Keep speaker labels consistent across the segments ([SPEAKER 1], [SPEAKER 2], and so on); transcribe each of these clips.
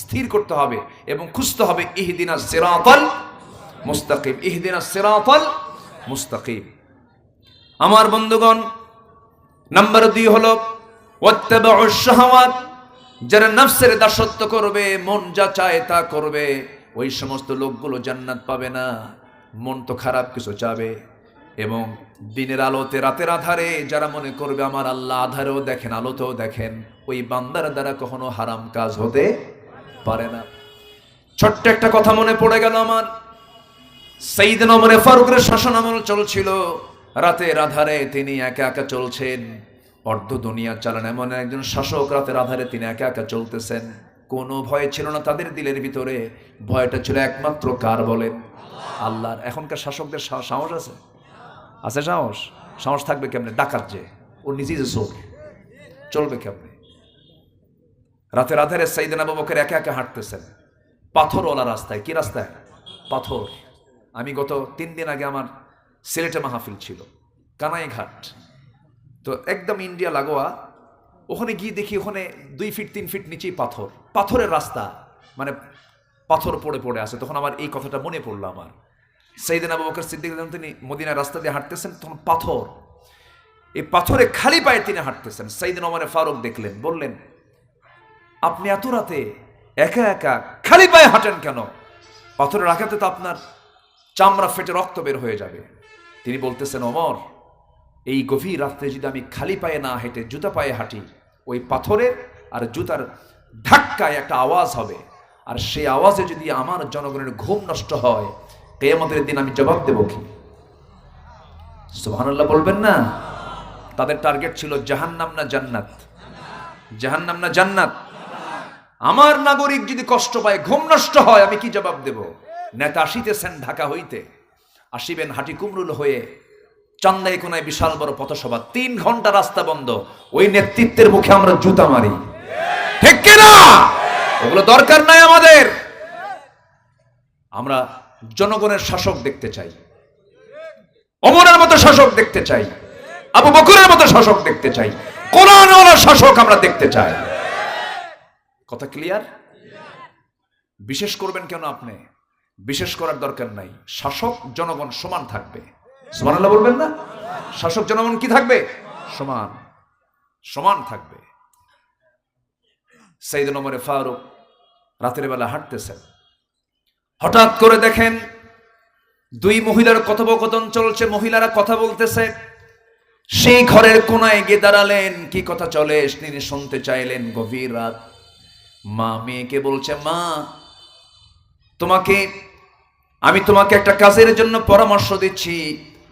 [SPEAKER 1] স্থির করতে হবে এবং খুঁজতে হবে, ইহদিনা সিরাতাল মুস্তাকিম, ইহদিনা সিরাতাল মুস্তাকিম। আমার বন্ধুগণ, নাম্বার দুই হলো শাহাওয়াত, যারা নফসের দাসত্ব করবে, মন যা চায় তা করবে, ওই সমস্ত লোকগুলো জান্নাত পাবে না, মন তো খারাপ কিছু চাবে। এবং দিনের আলোতে, রাতের আধারে যারা মনে করবে, আমার আল্লাহ আধারেও দেখেন, আলোতেও দেখেন, ওই বান্দার দ্বারা কখনো হারাম কাজ হতে পারে না। ছোট্ট একটা কথা মনে পড়ে গেল আমার। সেইদ নমরে ফারুকের শাসন আমল চলছিল। রাতের আধারে তিনি একা একা চলছেন। অর্ধ দুনিয়া চালান এমন একজন শাসক রাতের আধারে তিনি একা একা চলতেছেন। কোনো ভয় ছিল না তাদের দিলের ভিতরে। ভয়টা ছিল একমাত্র কার বলেন? আল্লাহর। এখনকার শাসকদের সাহস আছে? আছে সাহস? সাহস থাকবে কেমনে? ডাকাত যে। ও নিজেই যে চোর চলবে কেমনে? রাতের আধারে সাইদিন আবু বকর একা একা হাঁটতেছেন। পাথরওয়ালা রাস্তায়। কি রাস্তায় পাথর। আমি গত তিন দিন আগে আমার সিলেটে মাহফিল ছিল, কানাইঘাট। তো একদম ইন্ডিয়া লাগোয়া, ওখানে গিয়ে দেখি ওখানে দুই ফিট, তিন ফিট নিচেই পাথর। পাথরের রাস্তা মানে পাথর পড়ে পড়ে আছে। তখন আমার এই কথাটা মনে পড়ল আমার। সেইদিন আবু বকর সিদ্দিক তিনি মদিনার রাস্তা দিয়ে হাঁটতেছেন, তখন পাথর। এই পাথরে খালি পায়ে তিনি হাঁটতেছেন। সেইদিন ওমরে ফারুক দেখলেন, বললেন আপনি এত রাতে একা একা খালি পায়ে হাঁটেন কেন? পাথরের আঘাতে তো আপনার চামড়া ফেটে রক্ত বের হয়ে যাবে। তিনি বলতেছেন, অমর, এই গভীর রাত্রে যদি আমি খালি পায়ে না হেঁটে জুতা পায়ে হাঁটি, ওই পাথরের আর জুতার ধাক্কায় একটা আওয়াজ হবে। আর সেই আওয়াজে যদি আমার জনগণের ঘুম নষ্ট হয়, কেয়ামতের দিন আমি জবাব দেব কি? সুবহানাল্লাহ বলবেন না। তাদের টার্গেট ছিল জাহান্নাম না জান্নাত। জাহান্নাম না জান্নাত। আমার নাগরিক যদি কষ্ট পায়, ঘুম নষ্ট হয়, আমি কি জবাব দেব? নেতা আসিতেছেন ঢাকা হইতে। আসিবেন হাটি কুমরুল হয়ে চান্দাই কোনায় বিশাল বড় পথসভা। তিন ঘণ্টা রাস্তা বন্ধ। ওই নেতৃত্বের মুখে আমরা জুতা মারি। ঠিক কিনা? ওগুলো দরকার নাই আমাদের। আমরা জনগণের শাসক দেখতে চাই। অমরের মতো শাসক দেখতে চাই। আবু বকরের মতো শাসক দেখতে চাই। কোরআনওয়ালা শাসক আমরা দেখতে চাই। কথা ক্লিয়ার বিশেষ করবেন কেন আপনি? বিশেষ করার দরকার নাই। শাসক জনগণ সমান থাকবে। সুবহানাল্লাহ বলবেন না? শাসক জনগণ কি থাকবে? সমান। সমান থাকবে। সাইদ নম্বরে ফারুক রাতের বেলা হাঁটতেছেন। হঠাৎ করে দেখেন দুই মহিলার কথোপকথন চলছে, মহিলারা কথা বলতেছে। সেই ঘরের কোনায় গিয়ে দাঁড়ালেন। কি কথা চলে? তিনি শুনতে চাইলেন গভীর রাত। মা মেয়েকে বলছে, মা, তোমাকে, আমি তোমাকে একটা কাজের জন্য পরামর্শ দিচ্ছি।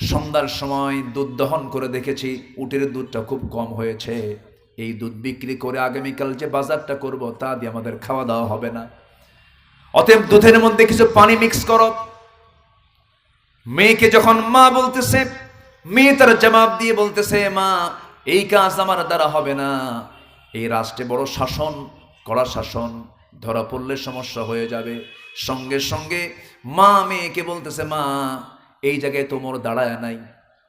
[SPEAKER 1] সন্ধ্যার সময় দুধ দহন করে দেখেছি, উটের দুধটা খুব কম হয়েছে। এই দুধ বিক্রি করে আগামীকাল যে বাজারটা করব, তা দিয়ে আমাদের খাওয়া দাওয়া হবে না। অতএব দুধের মধ্যে কিছু পানি মিক্স করো। মেয়েকে যখন মা বলতেছে, মেয়ে তার জবাব দিয়ে বলতেছে, মা, এই কাজ আমার দ্বারা হবে না। এই রাষ্ট্রে বড় শাসন কড়া শাসন, ধরা পড়লে সমস্যা হয়ে যাবে। সঙ্গে সঙ্গে মা মেয়েকে বলতেছে, মা, এই জায়গায় তোমার দাঁড়ায় নাই।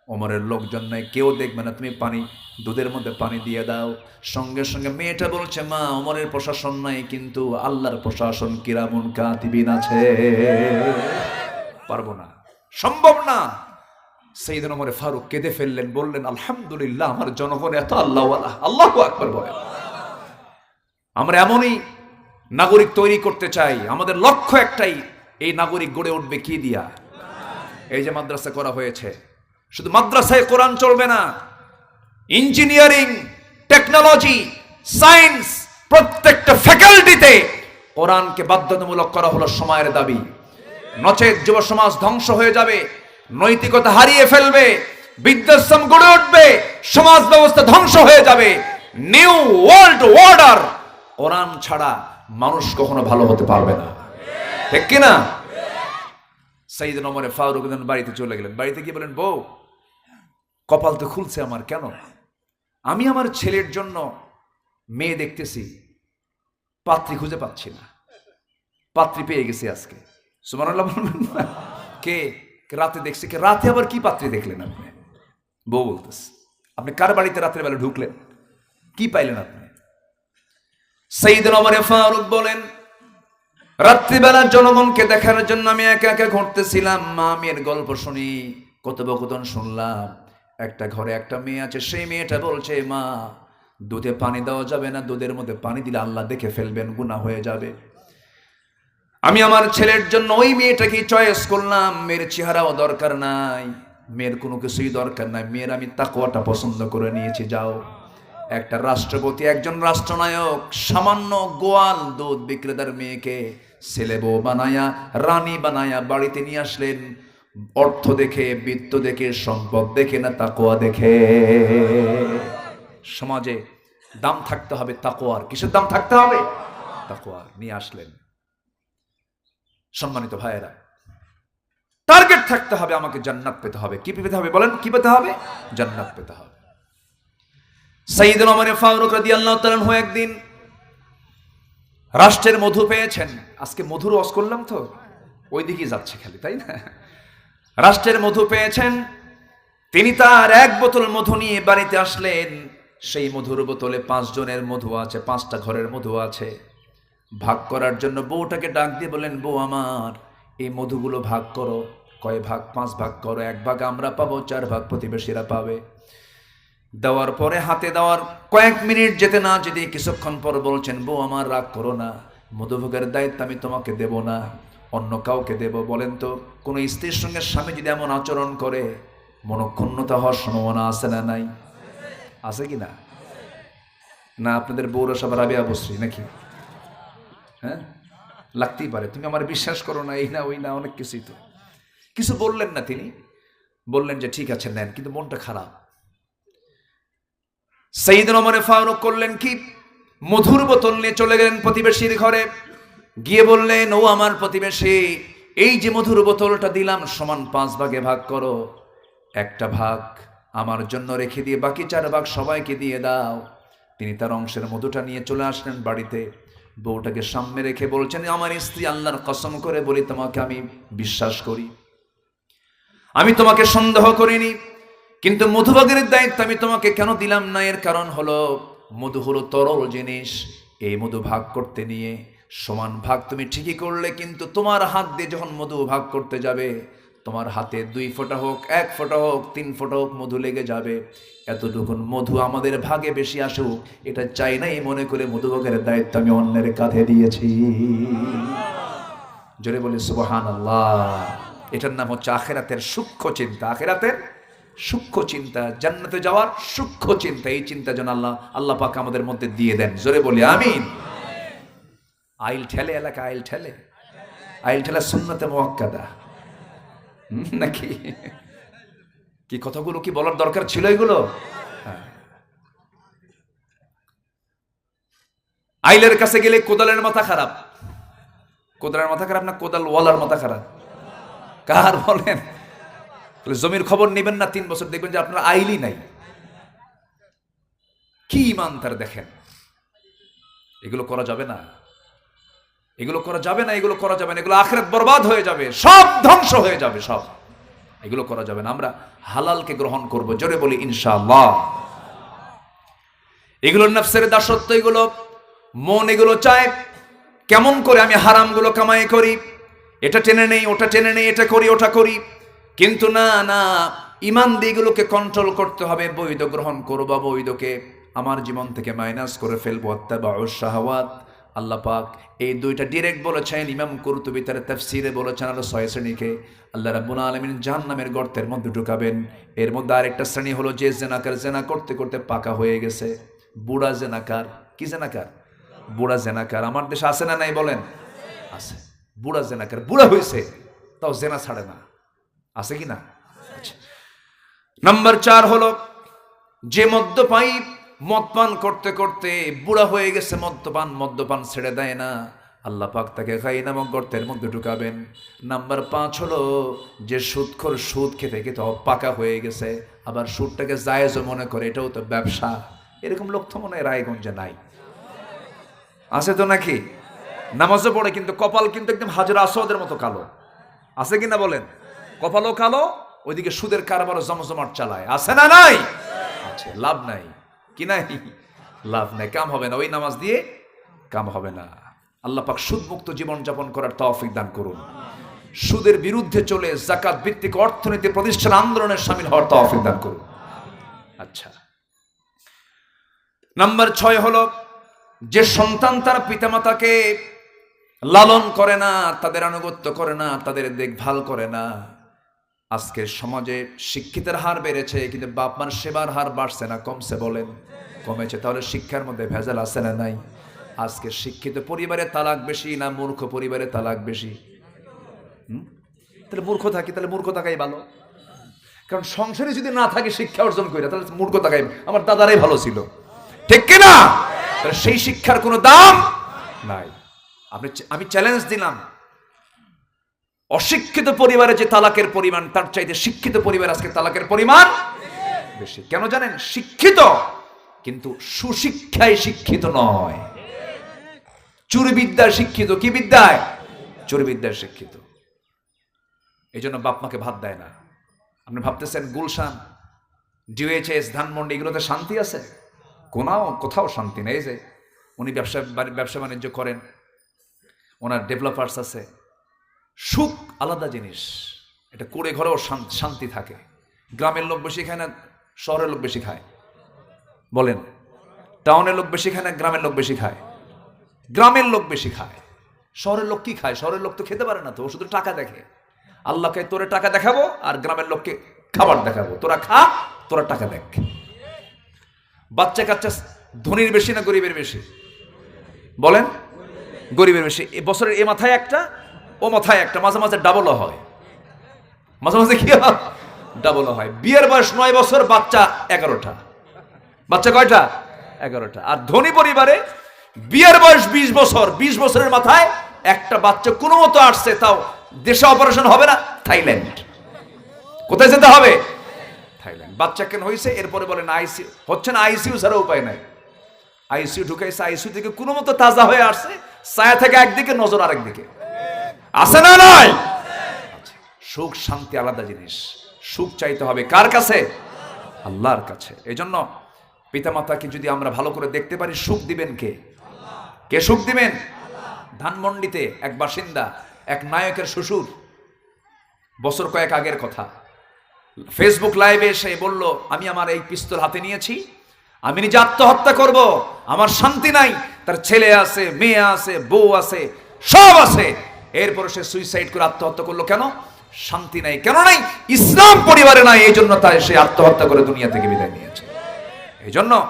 [SPEAKER 1] ওমরের লোকজন নাই, কেউ দেখবে না। তুমি পানি, দুধের মধ্যে পানি দিয়ে দাও। সঙ্গে সঙ্গে মেয়েটা বলছে, মা, ওমরের প্রশাসন নাই, কিন্তু আল্লাহর প্রশাসন কিরামুন কাতিবিন আছে। পারব না। সম্ভব না। সেইদিন ওমরে ফারুক কেঁদে ফেললেন, বললেন, আলহামদুলিল্লাহ, আমার জনগণ এত আল্লাহ আল্লাহ আকবর বলেন। আমরা এমনই নাগরিক তৈরি করতে চাই। আমাদের লক্ষ্য একটাই, এই নাগরিক গড়ে উঠবে কি দিয়া? এই যে মাদ্রাসা করা হয়েছে। শুধু মাদ্রাসায় কোরআন চলবে না, ইঞ্জিনিয়ারিং, টেকনোলজি, সায়েন্স, প্রত্যেকটা ফ্যাকাল্টিতে কোরআনকে বাধ্যতামূলক করা হলো সময়ের দাবি। নচেত যুব সমাজ ধ্বংস হয়ে যাবে, নৈতিকতা হারিয়ে ফেলবে, বৃদ্ধাশ্রম গড়ে উঠবে, সমাজ ব্যবস্থা ধ্বংস হয়ে যাবে। নিউ ওয়ার্ল্ড অর্ডার কোরআন ছাড়া মানুষ কখনো ভালো হতে পারবে না। ঠিক কিনা? সাইদ নমরে ফারুক বাড়িতে চলে গেলেন। বাড়িতে গিয়ে বলেন, বউ, কপাল তো খুলছে আমার, কেন? আমি আমার ছেলের জন্য মেয়ে দেখতেছি, পাত্রী খুঁজে পাচ্ছি না। পাত্রী পেয়ে গেছি আজকে। সুমানুল্লাহ বলবেন না? কে? কে রাতে দেখছি? কে? রাতে আবার কি পাত্রী দেখলেন আপনি? বউ বলতেছে, আপনি কার বাড়িতে রাতের বেলা ঢুকলেন? কি পাইলেন আপনি? সঈদুল ওমরে ফারুক বলেন, রাত্রিবেলা জনগণকে দেখার জন্য আমি একা একা ঘুরতেছিলাম, মা মেয়ের গল্প শুনি, কথোপকথন শুনলাম। একটা ঘরে একটা মেয়ে আছে, সেই মেয়েটা বলছে, মা, দুধে পানি দেওয়া যাবে না, দুধের মধ্যে পানি দিলে আল্লাহ দেখে ফেলবেন, গুনাহ হয়ে যাবে। আমি আমার ছেলের জন্য ওই মেয়েটাকে চয়েস করলাম, মেয়ের চেহারাও দরকার নাই, মেয়ের কোনো কিছুই দরকার নাই, মেয়ের আমি তাকুয়াটা পছন্দ করে নিয়েছি, যাও। একটা রাষ্ট্রপতি, একজন রাষ্ট্রনায়ক, সামান্য গোয়াল দুধ বিক্রেতার মেয়েকে ছেলে বউ বানায়া, রানী বানায়া বাড়িতে নিয়ে আসলেন। অর্থ দেখে, বৃত্ত দেখে, সম্পদ দেখে না তাকোয়া দেখে। সমাজে দাম থাকতে হবে তাকোয়ার কিসের দাম থাকতে হবে? তাকুয়ার নিয়ে আসলেন। সম্মানিত ভাইয়েরা, টার্গেট থাকতে হবে, আমাকে জান্নাত পেতে হবে। কি পেতে হবে বলেন? কি পেতে হবে? জান্নাত পেতে হবে। সাইদুল ওমর ফারুক রাদিয়াল্লাহু তাআলা হয়ে একদিন রাষ্ট্রের মধু পেয়েছেন। আজকে মধুর অস করলাম তো, ওই দিকেই যাচ্ছে খালি, তাই না? রাষ্ট্রের মধু পেয়েছেন, তিনি তার এক বোতল মধু নিয়ে বাড়িতে আসলেন। সেই মধুর বোতলে পাঁচ জনের মধু আছে, পাঁচটা ঘরের মধু আছে। ভাগ করার জন্য বউটাকে ডাক দিয়ে বললেন, বউ আমার, এই মধুগুলো ভাগ করো। কয়, ভাগ, পাঁচ ভাগ করো, এক ভাগ আমরা পাবো, চার ভাগ প্রতিবেশীরা পাবে। দেওয়ার পরে হাতে দেওয়ার কয়েক মিনিট যেতে না যেতে কিছুক্ষণ পর বলছেন, বউ, আমার রাগ করো না। মধুভোগের দায়িত্ব আমি তোমাকে দেব না। অন্য কাউকে দেব বলেন তো। কোনো স্ত্রীর সঙ্গে স্বামী যদি এমন আচরণ করে, মনক্ষুণ্ণতা হওয়ার সম্ভাবনা আছে না নাই? আছে কি না? না, আপনাদের পৌরসভা রাবিয়া বসরি নাকি? হ্যাঁ? লাগতেই পারে। তুমি আমার বিশ্বাস করো না, এই না, ওই না, অনেক কিছুই তো। কিছু বললেন না তিনি? বললেন যে, ঠিক আছে, নেন। কিন্তু মনটা খারাপ। সেইদিন অমরে ফারুক করলেন কি? মধুর বোতল নিয়ে চলে গেলেন প্রতিবেশীর ঘরে। গিয়ে বললেন, ও আমার প্রতিবেশী, এই যে মধুর বোতলটা দিলাম, সমান পাঁচ ভাগে ভাগ করো। একটা ভাগ আমার জন্য রেখে দিয়ে, বাকি চার ভাগ সবাইকে দিয়ে দাও। তিনি তার অংশের মধুটা নিয়ে চলে আসলেন বাড়িতে। বউটাকে সামনে রেখে বলছেন, আমার স্ত্রী আল্লাহর কসম করে বলি, তোমাকে আমি বিশ্বাস করি। আমি তোমাকে সন্দেহ করিনি। কিন্তু মধুভাগের দায়িত্ব আমি তোমাকে কেন দিলাম না? এর কারণ হলো, মধু হলো তরল জিনিস। এই মধু ভাগ করতে নিয়ে সমান ভাগ তুমি ঠিকই করলে, কিন্তু তোমার হাত দিয়ে যখন মধু ভাগ করতে যাবে, তোমার হাতে দুই ফোঁটা হোক, এক ফোঁটা হোক, তিন ফোঁটা হোক মধু লেগে যাবে। এতটুকুন মধু আমাদের ভাগে বেশি আসুক, এটা চাই নাই মনে করে মধুভাগের দায়িত্ব আমি অন্যের কাঁধে দিয়েছি। জোরে বলি সুবহান আল্লাহ এটার নাম হচ্ছে আখেরাতের সূক্ষ্ম চিন্তা। আখেরাতের সূক্ষ্ম চিন্তা, জান্নাতে যাওয়ার সূক্ষ্ম চিন্তা, এই চিন্তা যেন আল্লাহ আল্লাহ পাক আমাদের মধ্যে দিয়ে দেন। জোরে বলি, আমিন। আইল ঠেলে এলাকা, আইল ঠেলে। আইল ঠেলা সুন্নতে মোয়াক্কাদা। নাকি? কি কথাগুলো কি বলার দরকার ছিল এগুলো? হ্যাঁ। আইলের কাছে গেলে কোদালের মাথা খারাপ। কোদালের মাথা খারাপ না কোদাল ওয়ালার মাথা খারাপ? কার বলেন? তাহলে জমির খবর নেবেন না, তিন বছর দেখবেন যে আপনার আইলই নাই। কি ইমান তার দেখেন? এগুলো করা যাবে না। এগুলো করা যাবে না, এগুলো করা যাবে না। এগুলো আখরাত বরবাদ হয়ে যাবে, সব ধ্বংস হয়ে যাবে, সব। এগুলো করা যাবে না। আমরা হালালকে গ্রহণ করব, জোরে বলি, ইনশাআল্লাহ। এগুলো নফসের দাসত্ব, এগুলো মন, এগুলো চায় কেমন করে আমি হারামগুলো কামাই করি? এটা টেনে নেই, ওটা টেনে নেই, এটা করি, ওটা করি। কিন্তু না না, ইমান দিগুলোকে কন্ট্রোল করতে হবে, বৈধ গ্রহণ করব, বৈধকে আমার জীবন থেকে মাইনাস করে ফেলব অত্যাবা শাহওয়াত। আল্লাহ পাক এই দুইটা ডিরেক্ট বলেছেন, ইমাম কুরতুবি তার তাফসিরে বলেছেন আরও ছয় শ্রেণীকে। আল্লাহ রাব্বুল আলামিন জাহান্নামের গর্তের মধ্যে ঢুকাবেন। এর মধ্যে আরেকটা শ্রেণি হলো যে জেনাকার, জেনা করতে করতে পাকা হয়ে গেছে। বুড়া জেনাকার, কি জেনাকার? বুড়া জেনাকার। আমার দেশে আছে না নাই বলেন? আছে। বুড়া জেনাকার, বুড়া হয়েছে তাও জেনা ছাড়ে না। আছে কি না? আচ্ছা। নাম্বার চার হলো, যে মদ্যপাই মদপান করতে করতে বুড়া হয়ে গেছে, মদ্যপান মদ্যপান ছেড়ে দেয় না। আল্লাহ পাক তাকে খাই নামক গর্তের মধ্যে ঢুকাবেন। নাম্বার পাঁচ হলো, যে সুদখোর সুদ খেতে খেতে পাকা হয়ে গেছে, আবার সুদটাকে জায়েজও মনে করে, এটাও তো ব্যবসা। এরকম লোক তো মনে হয় রায়গঞ্জে নাই। আছে তো নাকি? নামাজও পড়ে কিন্তু কপাল কিন্তু একদম হাজার আসওয়াদের মতো কালো। আছে কি না বলেন? কপালও কালো, ওইদিকে সুদের কারবারও জমজমাট চালায়। আছে না নাই? আছে, লাভ নাই। কি নাই? লাভ নাই, কাম হবে না। ওই নামাজ দিয়ে কাম হবে না। আল্লাহ পাক সুদমুক্ত জীবনযাপন করার তৌফিক দান করুন। সুদের বিরুদ্ধে চলে জাকাত ভিত্তিক অর্থনীতি প্রতিষ্ঠান আন্দোলনের সামিল হওয়ার তৌফিক দান করুন। আচ্ছা। নাম্বার ছয় হলো, যে সন্তান তার পিতামাতাকে লালন করে না, তাদের আনুগত্য করে না, তাদের দেখভাল করে না আজকের সমাজে শিক্ষিতের হার বেড়েছে, কিন্তু বাপ মার সেবার হার বাড়ছে না, কমছে বলেন। কমেছে, তাহলে শিক্ষার মধ্যে ভেজাল আছে না নাই? আজকে শিক্ষিত পরিবারে তালাক বেশি না মূর্খ পরিবারে তালাক বেশি? তাহলে মূর্খ থাকি, তাহলে মূর্খ থাকাই ভালো। কারণ সংসারে যদি না থাকে শিক্ষা অর্জন করে তাহলে মূর্খ থাকাই আমার দাদারাই ভালো ছিল। ঠিক কিনা সেই শিক্ষার কোনো দাম নাই। আপনি আমি চ্যালেঞ্জ দিলাম। অশিক্ষিত পরিবারে যে তালাকের পরিমাণ, তার চাইতে শিক্ষিত পরিবার আজকে তালাকের পরিমাণ বেশি। কেন জানেন? শিক্ষিত কিন্তু সুশিক্ষায় শিক্ষিত নয়। চুরিবিদ্যায় শিক্ষিত, কি বিদ্যায়? চুরিবিদ্যায় শিক্ষিত। এই জন্য বাপ মাকে ভাত দেয় না। আপনি ভাবতেছেন, গুলশান, ডিওএইচএস, ধানমন্ডি, এগুলোতে শান্তি আছে? কোনাও, কোথাও শান্তি নেই যে। উনি ব্যবসা ব্যবসা বাণিজ্য করেন, ওনার ডেভেলপার্স আছে। সুখ আলাদা জিনিস। এটা করে ঘরেও শান্তি থাকে। গ্রামের লোক বেশি খায় না, শহরের লোক বেশি খায়। বলেন, টাউনের লোক বেশি খায় না, গ্রামের লোক বেশি খায়? গ্রামের লোক বেশি খায়। শহরের লোক কি খায়? শহরের লোক তো খেতে পারে না তো শুধু টাকা দেখে। আল্লাহকে তোরে টাকা দেখাবো আর গ্রামের লোককে খাবার দেখাবো। তোরা খা, তোরা টাকা দেখ। বাচ্চা কাচ্চা ধনীর বেশি না গরিবের বেশি? বলেন, গরিবের বেশি। এ বছরের এ মাথায় একটা ও মাথায় একটা, মাঝে মাঝে ডাবলও হয়। মাঝে মাঝে কি ডাবলও হয়। বিয়ের বয়স নয় বছর, বাচ্চা এগারোটা। বাচ্চা কয়টা? এগারোটা। আর ধনী পরিবারে বিয়ের বয়স বিশ বছর, বিশ বছরের মাথায় একটা বাচ্চা কোনো মতো আসছে, তাও দেশে অপারেশন হবে না, থাইল্যান্ড। কোথায় যেতে হবে? থাইল্যান্ড। বাচ্চা কেন হয়েছে? এরপরে বলেন আইসিউ হচ্ছে না, আইসিউ ছাড়া উপায় নাই। আইসিউ ঢুকাইছে, আইসিউ থেকে কোনো মতো তাজা হয়ে আসছে, ছায়া থেকে একদিকে, নজর আরেকদিকে। আছে না নয় সুখ, শান্তি আলাদা জিনিস। সুখ চাইতে হবে কার কাছে? আল্লাহর কাছে। এই জন্য পিতামাতাকে যদি আমরা ভালো করে দেখতে পারি, সুখ দিবেন কে? কে সুখ দিবেন? ধানমন্ডিতে এক বাসিন্দা, এক নায়কের শ্বশুর। বছর কয়েক আগের কথা। ফেসবুক লাইভে এসে বলল, আমি আমার এই পিস্তল হাতে নিয়েছি। আমি নিজে আত্মহত্যা করব। আমার শান্তি নাই। তার ছেলে আছে, মেয়ে আছে, বউ আছে, সব আছে। এরপর সে সুইসাইড করে আত্মহত্যা করল কেন? শান্তি নাই। কেন নাই? ইসলাম পরিবারে নাই এই জন্য তাই সে আত্মহত্যা করে দুনিয়া থেকে বিদায় নিয়েছে। এই জন্য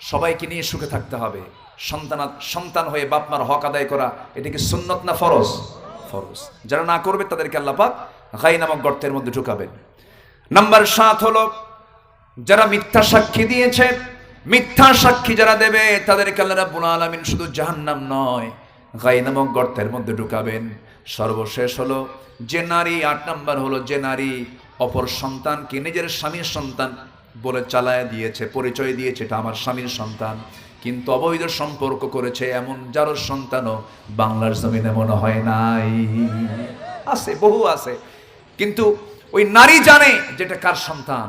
[SPEAKER 1] সবাইকে নিয়ে সুখে থাকতে হবে। সন্তান সন্তান হয়ে বাপ মার হক আদায় করা, এটা কি সুন্নত না ফরজ? ফরজ। যারা না করবে, তাদেরকে আল্লাপাক গাই নামক গর্তের মধ্যে ঢুকাবেন। নাম্বার সাত হলো, যারা মিথ্যা সাক্ষী দিয়েছে, মিথ্যা সাক্ষী যারা দেবে, তাদেরকে আল্লাহ রাব্বুল আলামিন শুধু জাহান্নাম নয় গাই নামক গর্তের মধ্যে ঢুকাবেন। সর্বশেষ হলো যে নারী, আট নাম্বার হলো যে নারী, অপর সন্তানকে নিজের স্বামীর সন্তান বলে চালায় দিয়েছে, পরিচয় দিয়েছে, এটা আমার স্বামীর সন্তান। কিন্তু অবৈধ সম্পর্ক করেছে এমন যার সন্তানও বাংলার জমিনে মনে হয় নাই। আছে, বহু আছে। কিন্তু ওই নারী জানে যেটা কার সন্তান।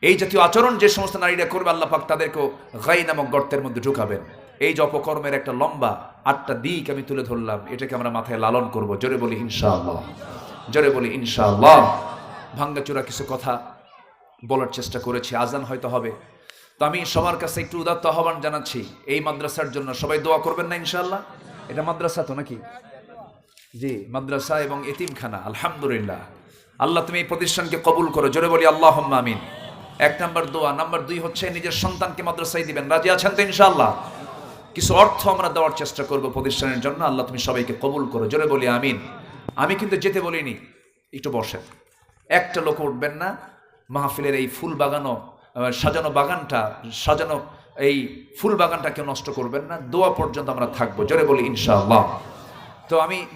[SPEAKER 1] এই জাতীয় আচরণ যে সমস্ত নারীরা করবে, আল্লাহ পাক তাদেরকেও গাই নামক গর্তের মধ্যে ঢুকাবেন। এই যে অপকর্মের একটা লম্বা আটটা দিক আমি তুলে ধরলাম, এটাকে আমরা মাথায় লালন করব। জোরে বলি, ইনশাআল্লাহ। জোরে বলি, ইনশাআল্লাহ। ভাঙ্গাচোরা কিছু কথা বলার চেষ্টা করেছি, আজান হয়তো হবে। তো আমি সবার কাছে একটু উদাত্ত আহ্বান জানাচ্ছি, এই মাদ্রাসার জন্য সবাই দোয়া করবেন না, ইনশাআল্লাহ? এটা মাদ্রাসা তো নাকি? জি, মাদ্রাসা এবং এতিমখানা, আলহামদুলিল্লাহ। আল্লাহ তুমি এই প্রতিষ্ঠানকে কবুল করো, জোরে বলি আল্লাহ আমিন। এক নাম্বার দোয়া, নাম্বার দুই হচ্ছে নিজের সন্তানকে মাদ্রাসায় দিবেন। রাজি আছেন তো, ইনশাআল্লাহ? কিছু অর্থ আমরা দেওয়ার চেষ্টা করব প্রতিষ্ঠানের জন্য। আল্লাহ তুমি সবাইকে কবুল করো। জোরে বলি আমিন। আমি কিন্তু যেতে বলিনি। একটু বসেন। একটা লোক উঠবেন না। মাহফিলের এই ফুল বাগানো সাজানো বাগানটা, সাজানো এই ফুল বাগানটা কেউ নষ্ট করবেন না। দোয়া পর্যন্ত আমরা থাকব। জোরে বলি ইনশাআল্লাহ। তো আমি